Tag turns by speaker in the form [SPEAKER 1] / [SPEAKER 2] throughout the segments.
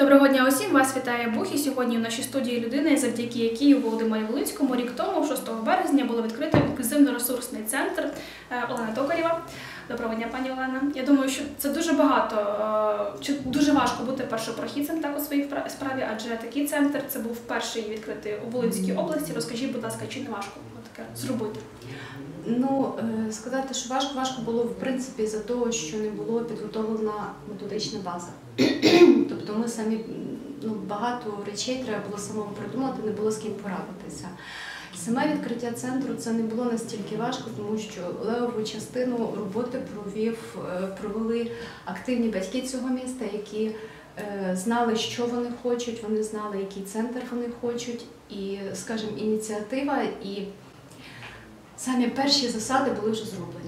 [SPEAKER 1] Доброго дня усім! Вас вітає Бух і сьогодні в нашій студії людина, завдяки якій у Володимирі Волинському рік тому, 6 березня, було відкрито інклюзивно-ресурсний центр е, Олена Токарєва. Доброго дня, пані Олена. Я думаю, що це дуже багато, е, чи дуже важко бути першопрохідцем так у своїй справі, адже такий центр це був перший відкритий у Волинській області. Розкажіть, будь ласка, чи не важко було таке зробити?
[SPEAKER 2] Ну, е, сказати, що важко, важко було в принципі за того, що не було підготовлена методична база. Тобто ми самі ну, багато речей треба було самому придумати, не було з ким порадитися. Саме відкриття центру це не було настільки важко, тому що левову частину роботи провів, е, провели активні батьки цього міста, які е, знали, що вони хочуть, вони знали, який центр вони хочуть, і, скажімо, ініціатива і Самі перші засади були вже зроблені.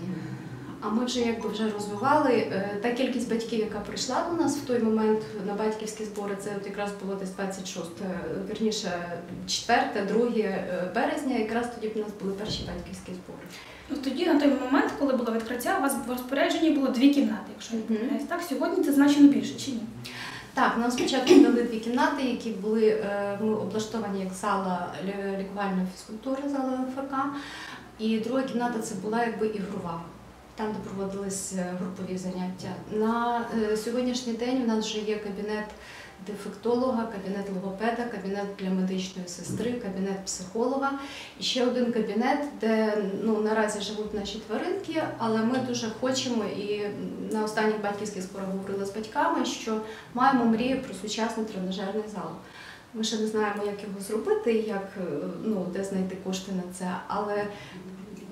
[SPEAKER 2] А ми вже якби вже розвивали Е, та кількість батьків, яка прийшла до нас в той момент на батьківські збори. Це от якраз було десь 26, е, вірніше 4, 2 е, березня. Якраз тоді в нас були перші батьківські збори.
[SPEAKER 1] Ну тоді, на той момент, коли було відкриття, у вас в розпорядженні було дві кімнати, якщо не помиляюсь. Так, сьогодні це значно більше, чи ні?
[SPEAKER 2] Так, нам спочатку дали дві кімнати, які були е, ми облаштовані як зала лікувальної фізкультури, зала ФК. І друга кімната це була якби ігрова, там, де проводились е, групові заняття. На е, сьогоднішній день у нас вже є кабінет дефектолога, кабінет логопеда, кабінет для медичної сестри, кабінет психолога. І ще один кабінет, де ну, наразі живуть наші тваринки, але ми дуже хочемо і на останніх батьківських зборах говорили з батьками, що маємо мрію про сучасний тренажерний зал. Ми ще не знаємо, як його зробити, як е, ну де знайти кошти на це, але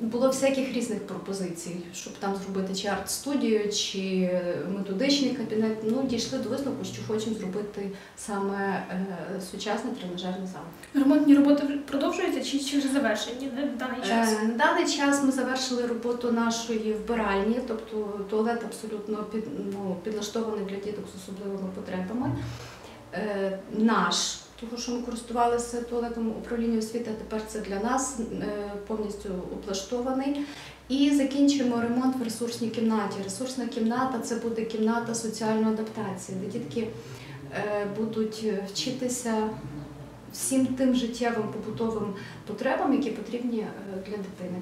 [SPEAKER 2] було всяких різних пропозицій, щоб там зробити чи арт-студію, чи методичний кабінет. Ну дійшли до висновку, що хочемо зробити саме е, сучасний тренажерний зал.
[SPEAKER 1] Ремонтні роботи продовжуються чи, чи вже завершені на даний час?
[SPEAKER 2] Е, На даний час ми завершили роботу нашої вбиральні, тобто туалет абсолютно під, ну, підлаштований для діток з особливими потребами. Е, Наш, тому що ми користувалися туалетом управління освіти, а тепер це для нас е, повністю облаштований. І закінчуємо ремонт в ресурсній кімнаті. Ресурсна кімната це буде кімната соціальної адаптації, де дітки е, будуть вчитися всім тим життєвим побутовим потребам, які потрібні е, для дитини.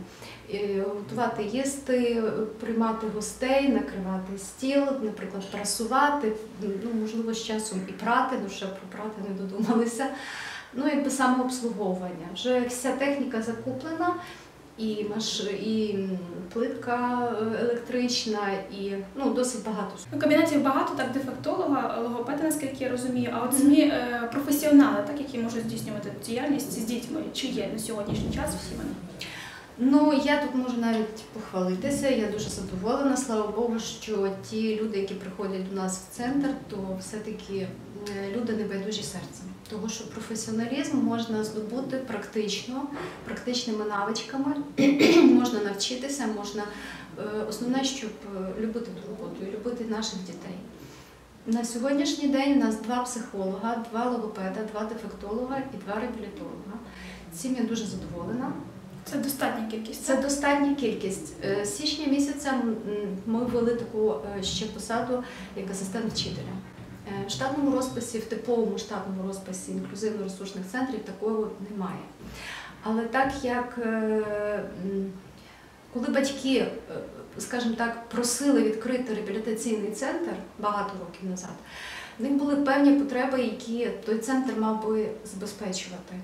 [SPEAKER 2] Готувати їсти, приймати гостей, накривати стіл, наприклад, прасувати, ну, можливо, з часом і прати, ну ще про прати не додумалися. Ну, якби самообслуговування. Вже вся техніка закуплена, і, маш... і плитка е, електрична, і ну, досить багато.
[SPEAKER 1] Ну, кабінетів багато, так, дефектолога, логопеда, наскільки я розумію, а от самі е, професіонали, так, які можуть здійснювати діяльність з дітьми, чи є на сьогоднішній час всі вони?
[SPEAKER 2] Ну, я тут можу навіть похвалитися. Я дуже задоволена. Слава Богу, що ті люди, які приходять до нас в центр, то все-таки е, люди не байдужі серцем. Тому що професіоналізм можна здобути практично, практичними навичками, можна навчитися, можна е, основне, щоб е, любити ту роботу і любити наших дітей. На сьогоднішній день у нас два психолога, два логопеда, два дефектолога і два реабілітолога. Цим я дуже задоволена.
[SPEAKER 1] Це достатня кількість.
[SPEAKER 2] Це достатня кількість. Е, З січня місяця ми ввели таку ще посаду як асистент вчителя. Е, В штатному розписі, в типовому штатному розписі інклюзивно-ресурсних центрів такого немає. Але так як е, коли батьки, е, скажімо так, просили відкрити реабілітаційний центр багато років назад, в них були певні потреби, які той центр мав би забезпечувати.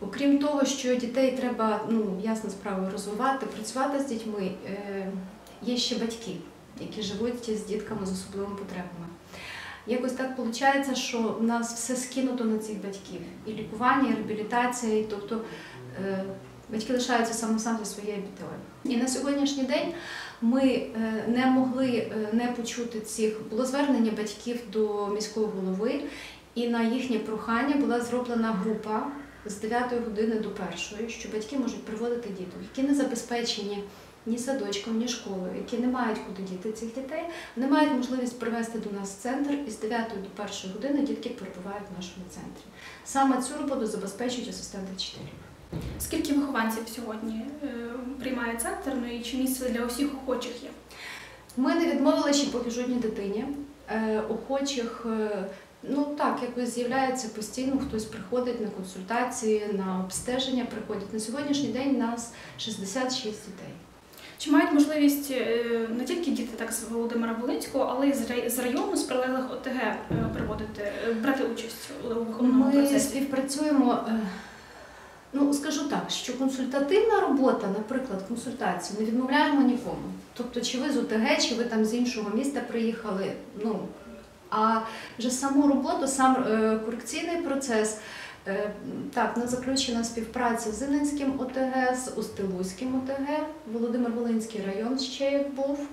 [SPEAKER 2] Окрім того, що дітей треба, ну, ясно справою розвивати, працювати з дітьми, є ще батьки, які живуть з дітками з особливими потребами. Якось так виходить, що в нас все скинуто на цих батьків. І лікування, і реабілітація, і тобто е, батьки лишаються сам сам зі своєю бітою. І на сьогоднішній день ми е, не могли е, не почути цих. Було звернення батьків до міського голови, і на їхнє прохання була зроблена група з 9 години до 1, що батьки можуть приводити діток, які не забезпечені ні садочком, ні школою, які не мають куди діти цих дітей, вони мають можливість привезти до нас в центр і з 9 до 1 години дітки перебувають в нашому центрі. Саме цю роботу забезпечують асистенти вчителів.
[SPEAKER 1] Скільки вихованців сьогодні е, приймає центр, ну і чи місце для усіх охочих є?
[SPEAKER 2] Ми не відмовили ще поки жодній дитині. Е, Охочих е, Ну так, якось з'являється постійно, хтось приходить на консультації, на обстеження приходять. На сьогоднішній день нас 66 дітей.
[SPEAKER 1] Чи мають можливість е, не тільки діти так з Володимира Волинського, але й з району, з прилеглих ОТГ е, приводити, е, брати участь у виховному
[SPEAKER 2] Ми
[SPEAKER 1] процесі?
[SPEAKER 2] співпрацюємо. е, Ну, скажу так, що консультативна робота, наприклад, консультацію, не відмовляємо нікому. Тобто, чи ви з ОТГ, чи ви там з іншого міста приїхали. Ну, а вже саму роботу, сам корекційний процес. Е, Так, на заключена співпраця з Зининським ОТГ, з Устилузьким ОТГ, Володимир Волинський район ще як був.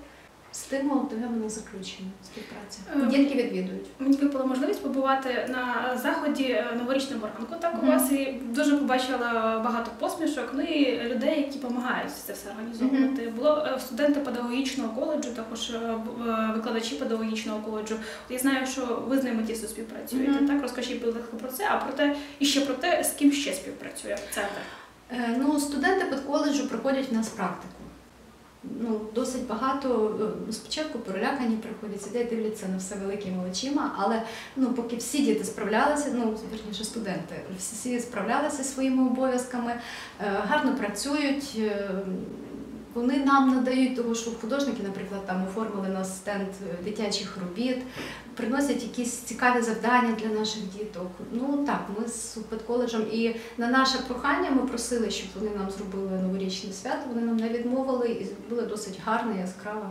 [SPEAKER 2] З тим ОТГ вона заключена співпраця.
[SPEAKER 1] Е,
[SPEAKER 2] Дітки відвідують.
[SPEAKER 1] Мені випала можливість побувати на заході е, новорічному ранку. Так у вас і дуже побачила багато посмішок. Ну і людей, які допомагають це все організовувати. Було е, студенти педагогічного коледжу, також е, е, викладачі педагогічного коледжу. Я знаю, що ви з ними тісно співпрацюєте.
[SPEAKER 2] Мгм.
[SPEAKER 1] Так розкажіть будь ласка про це, а про те, і ще про те, з ким ще співпрацює центр.
[SPEAKER 2] Ну, студенти педколеджу проходять в нас практику. Ну, досить багато. е, Спочатку перелякані приходять, сидять, дивляться на все великими очима, але ну, поки всі діти справлялися, ну, верніше студенти, всі справлялися своїми обов'язками, е, гарно працюють. Вони нам надають того, що художники, наприклад, там оформили на стенд е, дитячих робіт, приносять якісь цікаві завдання для наших діток. Ну так, ми з педколеджем і на наше прохання ми просили, щоб вони нам зробили новорічне свято. Вони нам не відмовили і зробили досить гарне, яскраве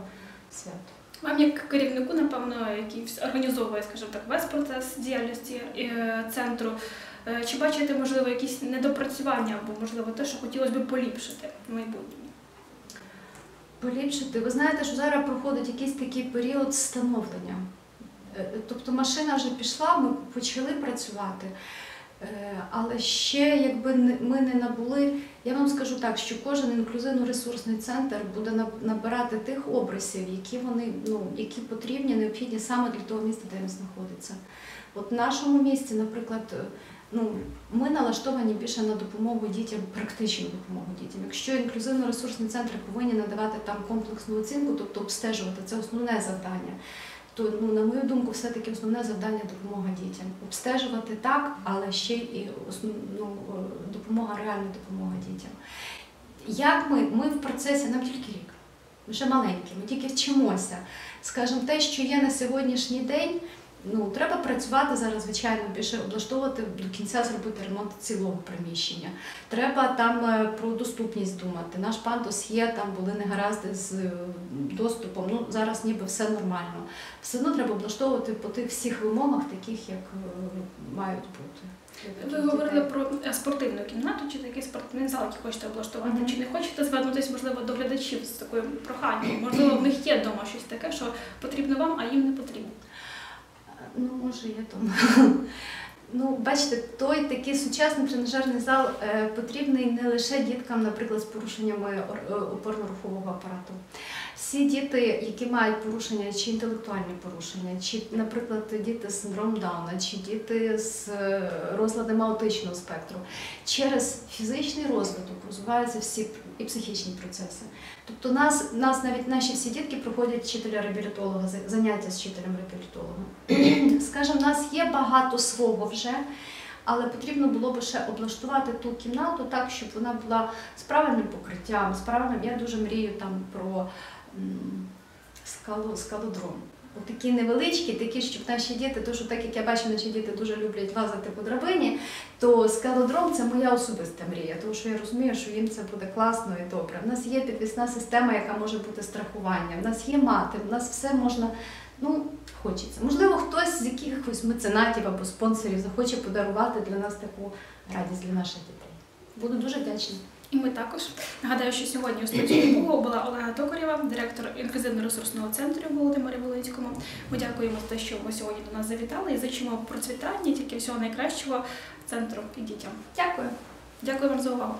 [SPEAKER 2] свято.
[SPEAKER 1] Вам як керівнику, напевно, який організовує, скажімо так, весь процес діяльності е, центру. е, Чи бачите, можливо, якісь недопрацювання або можливо те, що хотілося б поліпшити в майбутньому?
[SPEAKER 2] Поліпшити. Ви знаєте, що зараз проходить якийсь такий період становлення. Е, Тобто машина вже пішла, ми почали працювати. Е, Але ще якби ми не набули, я вам скажу так, що кожен інклюзивно-ресурсний центр буде набирати тих образів, які вони ну, які потрібні, необхідні саме для того міста, де він знаходиться. От в нашому місті, наприклад, ну, ми налаштовані більше на допомогу дітям, практичну допомогу дітям. Якщо інклюзивно-ресурсні центри повинні надавати там комплексну оцінку, тобто обстежувати, це основне завдання. То, ну, на мою думку, все-таки основне завдання допомога дітям. Обстежувати так, але ще основ, ну, е, допомога, реальна допомога дітям. Як ми? Ми в процесі, нам тільки рік. Ми ще маленькі, ми тільки вчимося. Скажімо, те, що є на сьогоднішній день, ну треба працювати зараз, звичайно, більше облаштовувати до кінця зробити ремонт цілого приміщення. Треба там е, про доступність думати. Наш пандус є, там були негаразди з е, доступом. Ну зараз ніби все нормально. Все одно треба облаштовувати по тих всіх вимогах, таких як е, мають бути.
[SPEAKER 1] Ви говорили про спортивну кімнату чи такий спортивний зал, який хочете облаштувати.
[SPEAKER 2] Мгм.
[SPEAKER 1] Чи не хочете звернутися, можливо, до глядачів з такою проханням? Можливо, в них є вдома щось таке, що потрібно вам, а їм не потрібно.
[SPEAKER 2] Ну, може, є там. Ну, бачите, той такий сучасний тренажерний зал е, потрібний не лише діткам, наприклад, з порушеннями ор- е, опорно-рухового апарату. Всі діти, які мають порушення, чи інтелектуальні порушення, чи, наприклад, діти з синдромом Дауна, чи діти з е, розладами аутичного спектру, через фізичний розвиток розвиваються всі і психічні процеси. Тобто нас, нас навіть наші всі дітки проходять вчителя-реабілітолога, заняття з вчителем-реабілітологом. Скажімо, в нас є багато свого вже, але потрібно було б ще облаштувати ту кімнату так, щоб вона була з правильним покриттям, з правильним. Я дуже мрію там про скалу, скалодром. От такі невеличкі, такі, щоб наші діти, то що так як я бачу, наші діти дуже люблять лазити по драбині, то скалодром це моя особиста мрія, тому що я розумію, що їм це буде класно і добре. У нас є підвісна система, яка може бути страхування. У нас є мати, у нас все можна. Ну, хочеться. Можливо, хтось з якихось меценатів або спонсорів захоче подарувати для нас таку радість для наших дітей. Буду дуже вдячна.
[SPEAKER 1] І ми також. Нагадаю, що сьогодні у студії було була Олега Токарєва, директор інклюзивно-ресурсного центру в Володимирі Волинському. Ми дякуємо за те, що ви сьогодні до нас завітали і зачимо процвітання, тільки всього найкращого центру і дітям.
[SPEAKER 2] Дякую.
[SPEAKER 1] Дякую вам за увагу.